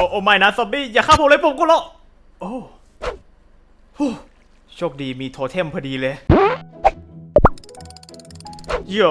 อ้โอ้ไม่นะซอมบี้อย่าฆ่าผมเลยผมก็รอโอ้โชคดีมีโทเทมพอดีเลย โย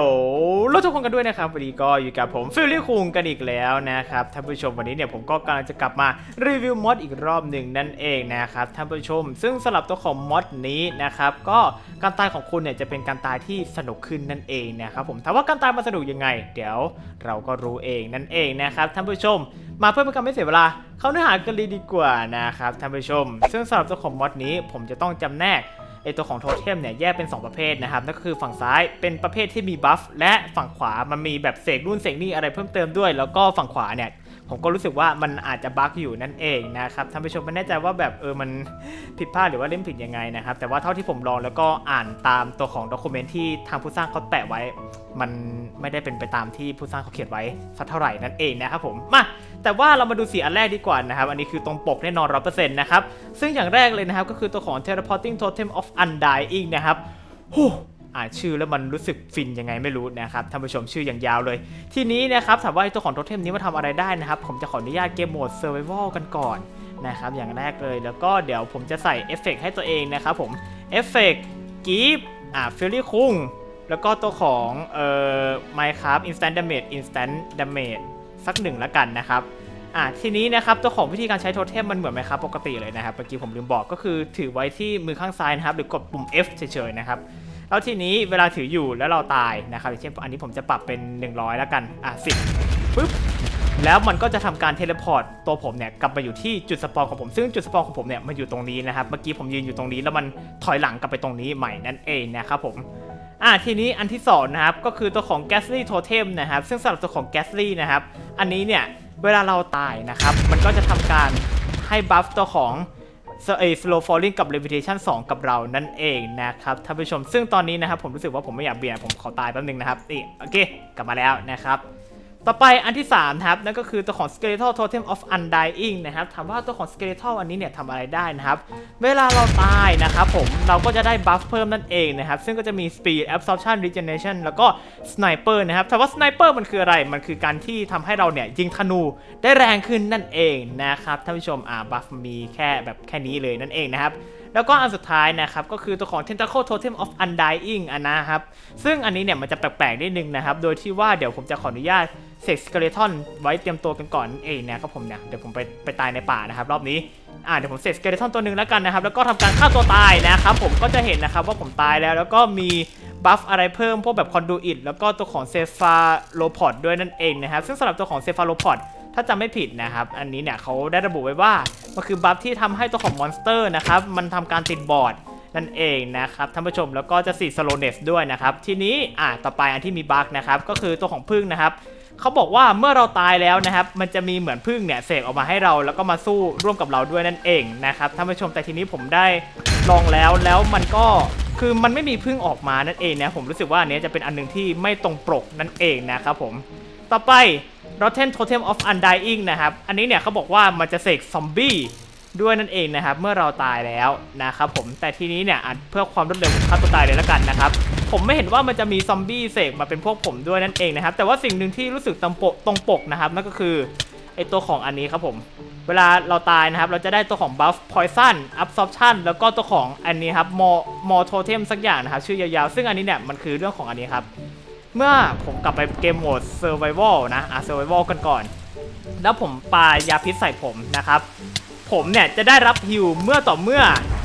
แล้วทุกคนกันด้วยนะครับวันนี้ก็อยู่กับผมฟิลลี่คุงกันอีกแล้วนะครับท่านผู้ชมวันนี้เนี่ยผมก็กำลังจะกลับมารีวิวมอดอีกรอบหนึ่งนั่นเองนะครับท่านผู้ชม ซึ่งสำหรับตัวของมอดนี้นะครับก็การตายของคุณเนี่ยจะเป็นการตายที่สนุกขึ้นนั่นเองนะครับผมถามว่าการตายมันสนุกยังไง เดี๋ยวเราก็รู้เองนั่นเองนะครับท่านผู้ชม มาเพื่อเป็นการไม่เสียเวลาเข้าเนื้อหากันเลยดีกว่านะครับท่านผู้ชม ซึ่งสำหรับตัวของมอดนี้ผมจะต้องจำแนก ไอตัวของโทเทมเนี่ยแยกเป็น 2 ประเภทนะครับนั่นก็คือฝั่งซ้ายเป็นประเภทที่มีบัฟและฝั่งขวามันมีแบบเสกรุ่นเสกนี่อะไรเพิ่มเติมด้วย แล้วก็ฝั่งขวาเนี่ย ผมก็รู้สึกว่ามันอาจจะบั๊กอยู่นั่นเองนะครับท่านผู้ชมไม่แน่ใจว่าแบบเออมันผิดพลาดหรือว่าเล่นผิดยังไงนะครับ แต่ว่าเท่าที่ผมลองแล้วก็อ่านตามตัวของด็อกิเมนที่ทางผู้สร้างเขาแปะไว้ มันไม่ได้เป็นไปตามที่ผู้สร้างเขาเขียนไว้สักเท่าไหร่นั่นเองนะครับผมมาแต่ว่าเรามาดูสีอันแรกดีกว่านะครับ อันนี้คือตรงปกแน่นอนร้อเปอร์เซ็นต์นะครับ ซึ่งอย่างแรกเลยนะครับ ก็คือตัวของ Teleporting Totem of Undying นะครับฮู้านชื่อแล้วมันรู้สึกฟินยังไงไม่รู้นะครับท่านผู้ชมชื่ออย่างยาวเลย ทีนี้นะครับถามว่าตัวของโทเทมนี้มาทำอะไรได้นะครับ ผมจะขออนุญาตเกมโหมด Survival กันก่อนนะครับอย่างแรกเลยแล้วก็เดี๋ยวผมจะใส่เอฟเฟกต์ให้ตัวเองนะครับผมเอฟเฟกต์กีฟอ่าฟิลลี่คุงแล้วก็ตัวของเอ่อ Minecraft Instant Damage Instant Damage สักหนึ่งละกันนะครับอะทีนี้นะครับตัวของวิธีการใช้โทเทมมันเหมือนไหมครับปกติเลยนะครับเมื่อกี้ผมลืมบอกก็คือถือไว้ที่มือข้างซ้ายนะครับ หรือกดปุ่ม F เฉยๆนะครับ แล้วทีนี้เวลาถืออยู่แล้วเราตายนะครับเช่นอันนี้ผมจะปรับเป็น 100 แล้วกันอะ10ปึ๊บแล้วมันก็จะทำการเทเลพอร์ตตัวผมเนี่ยกลับมาอยู่ที่จุดสปอนของผม ซึ่งจุดสปอนของผมเนี่ยมันอยู่ตรงนี้นะครับเมื่อกี้ผมยืนอยู่ตรงนี้แล้วมันถอยหลังกลับไปตรงนี้ใหม่นั่นเองนะครับผมอะทีนี้อันที่สองนะครับก็คือตัวของ Gasly Totem นะครับซึ่งสำหรับตัวของ Gasly นะครับอันนี้เนี่ยเวลาเราตายนะครับมันก็จะทำการให้บัฟตัวของ เอ slow falling กับ levitation 2 กับเรานั่นเองนะครับท่านผู้ชมซึ่งตอนนี้นะครับผมรู้สึกว่าผมไม่อยากเบียดผมขอตายแป๊บนึงนะครับนี่โอเค กลับมาแล้วนะครับ ต่อไปอันที่3ครับนั่นก็คือตัวของ skeletal totem of undying นะครับถามว่าตัวของ skeletal อันนี้เนี่ยทำอะไรได้นะครับ เวลาเราตายนะครับผมเราก็จะได้บัฟเพิ่มนั่นเองนะครับ ซึ่งก็จะมี speed absorption regeneration แล้วก็ sniper นะครับถามว่า sniper มันคืออะไร มันคือการที่ทำให้เราเนี่ยยิงธนูได้แรงขึ้นนั่นเองนะครับท่านผู้ชมอ่าบัฟมีแค่แบบแค่นี้เลยนั่นเองนะครับ แล้วก็อันสุดท้ายนะครับก็คือตัวของ Tentacle Totem of Undying อันนะครับซึ่งอันนี้เนี่ยมันจะแปลกๆนิดนึงนะครับโดยที่ว่าเดี๋ยวผมจะขออนุญาตเสกสเกเลทอนไว้เตรียมตัวกันก่อนเองนะครับผมเนี่ยเดี๋ยวผมไปไปตายในป่านะครับรอบนี้อ่าเดี๋ยวผมเสกสเกเลทอนตัวหนึ่งแล้วกันนะครับแล้วก็ทำการฆ่าตัวตายนะครับผมก็จะเห็นนะครับว่าผมตายแล้วแล้วก็มีบัฟอะไรเพิ่มพวกแบบคอนดูอิดแล้วก็ตัวของเซฟาโลพอดด้วยนั่นเองนะครับซึ่งสำหรับตัวของเซฟาโลพอด ถ้าจำไม่ผิดนะครับ อันนี้เนี่ยเขาได้ระบุไว้ว่า มันคือบัฟที่ทำให้ตัวของมอนสเตอร์นะครับ มันทำการติดบอร์ดนั่นเองนะครับท่านผู้ชมแล้วก็จะสีสโลเนสด้วยนะครับ ทีนี้อะต่อไปอันที่มีบั๊กนะครับ ก็คือตัวของพึ่งนะครับเขาบอกว่าเมื่อเราตายแล้วนะครับ มันจะมีเหมือนพึ่งเนี่ยเสกออกมาให้เราแล้วก็มาสู้ร่วมกับเราด้วยนั่นเองนะครับท่านผู้ชมแต่ทีนี้ผมได้ลองแล้วแล้วมันก็คือมันไม่มีพึ่งออกมานั่นเองนะผมรู้สึกว่าอันนี้จะเป็นอันหนึงที่ไม่ตรงปกนั่นเองนะครับผม ต่อไป Rotten Totem of Undying นะครับ อันนี้เนี่ยเขาบอกว่ามันจะเสกซอมบี้ด้วยนั่นเองนะครับ เมื่อเราตายแล้วนะครับผมแต่ทีนี้เนี่ยเพื่อความรวดเร็วฆ่าตัวตายเลยล้วกันนะครับ ผมไม่เห็นว่ามันจะมีซอมบี้เสกมาเป็นพวกผมด้วยนั่นเองนะครับ แต่ว่าสิ่งหนึ่งที่รู้สึกตรงปกตรงปกนะครับนั่นก็คือไอตัวของอันนี้ครับผม เวลาเราตายนะครับ เราจะได้ตัวของ buff poison absorption แล้วก็ตัวของอันนี้ครับ more more totem สักอย่างนะครับ ชื่อยาวๆ ซึ่งอันนี้เนี่ยมันคือเรื่องของอันนี้ครับ เมื่อผมกลับไปเกมโหมด Survival นะอะ Survival กันก่อน แล้วผมปายาพิษใส่ผมนะครับ ผมเนี่ยจะได้รับฮิวเมื่อต่อเมื่อ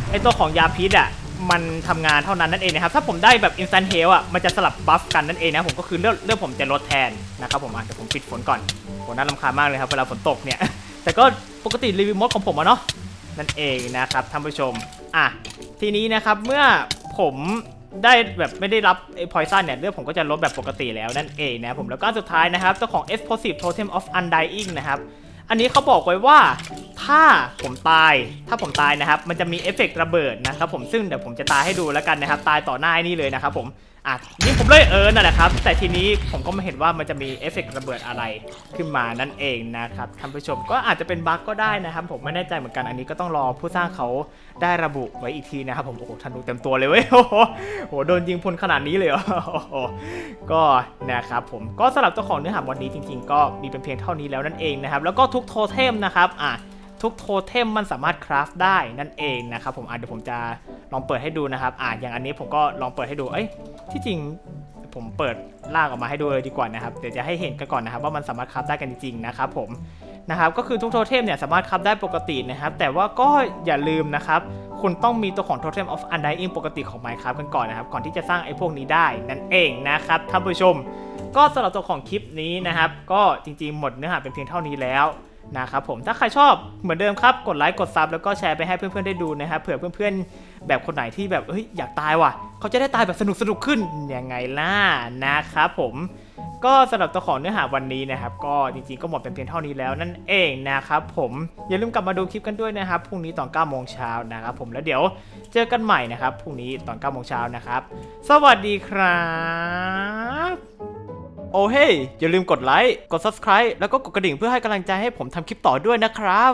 ไอตัวของยาพิษอะมันทำงานเท่านั้นนั่นเองนะครับ ถ้าผมได้แบบ instant heal อะมันจะสลับบัฟกันนั่นเองนะผมก็คือเลือดเลือดผมจะลดแทนนะครับผมอะเดี๋ยวผมปิดฝนก่อนฝนน่ารำคาญมากเลยครับเวลาฝนตกเนี่ย แต่ก็ปกติรีวิวมดของผมอะเนาะนั่นเองนะครับท่านผู้ชมอะทีนี้นะครับเมื่อผม ได้แบบไม่ได้รับไอ้พอยซันเนี่ยเลือดผมก็จะลดแบบปกติแล้วนั่นเองนะผมแล้วก็สุดท้ายนะครับเจ้าของ explosive totem of undying นะครับอันนี้เขาบอกไว้ว่าถ้าผมตายถ้าผมตายนะครับ มันจะมีเอฟเฟกต์ระเบิดนะครับผมซึ่งเดี๋ยวผมจะตายให้ดูแล้วกันนะครับ ตายต่อหน้านี่เลยนะครับผม อะยิงผมเลยเออนั่นแหละครับ แต่ทีนี้ผมก็ไม่เห็นว่ามันจะมีเอฟเฟกต์ระเบิดอะไรขึ้นมานั่นเองนะครับท่านผู้ชมก็อาจจะเป็นบั๊กก็ได้นะครับ ผมไม่แน่ใจเหมือนกันอันนี้ก็ต้องรอผู้สร้างเขาได้ระบุไว้อีกทีนะครับผมโอ้โหธนูเต็มตัวเลยเว้ยโอ้โหโดนยิงพลขนาดนี้เลยเหรอก็นะครับผมก็สำหรับเจ้าของเนื้อหาวันนี้จริง ๆ ก็มีเป็นเพียงเท่านี้แล้วนั่นเองนะครับแล้วก็ทุกโทเทมนะครับอะ ทุกโทเทมมันสามารถคราฟได้นั่นเองนะครับผมอะเดี๋ยวผมจะลองเปิดให้ดูนะครับอะอย่างอันนี้ผมก็ลองเปิดให้ดูเอ้ยที่จริงผมเปิดลากออกมาให้ดูเลยดีกว่านะครับเดี๋ยวจะให้เห็นกันก่อนนะครับ ว่ามันสามารถคราฟได้กันจริงๆนะครับผมนะครับก็คือทุกโทเทมเนี่ยสามารถคราฟได้ปกตินะครับ แต่ว่าก็อย่าลืมนะครับ คุณต้องมีตัวของ Totem of Undying ปกติของ Minecraft กันก่อนนะครับ ก่อนที่จะสร้างไอ้พวกนี้ได้นั่นเองนะครับท่านผู้ชม ก็สำหรับตัวของคลิปนี้นะครับ ก็จริงๆหมดเนื้อหาเป็นเพียงเท่านี้แล้ว นะครับผมถ้าใครชอบเหมือนเดิมครับกดไลค์กดซับแล้วก็แชร์ไปให้เพื่อนๆได้ดูนะครับเผื่อเพื่อนๆ แบบคนไหนที่แบบเฮ้ยอยากตายว่ะ เขาจะได้ตายแบบสนุกสนุกขึ้นยังไงล่ะนะครับผมก็สำหรับตัวของเนื้อหาวันนี้นะครับ ก็จริงๆก็หมดเป็นเพียงเท่านี้แล้วนั่นเองนะครับผมอย่าลืมกลับมาดูคลิปกันด้วยนะครับพรุ่งนี้ตอน9โมงเช้านะครับผมแล้วเดี๋ยวเจอกันใหม่นะครับพรุ่งนี้ตอน9โมงเช้านะครับ สวัสดีครับ โอ้เฮ้ยอย่าลืมกดไลค์ กด subscribe แล้วก็กดกระดิ่งเพื่อให้กำลังใจให้ผมทำคลิปต่อด้วยนะครับ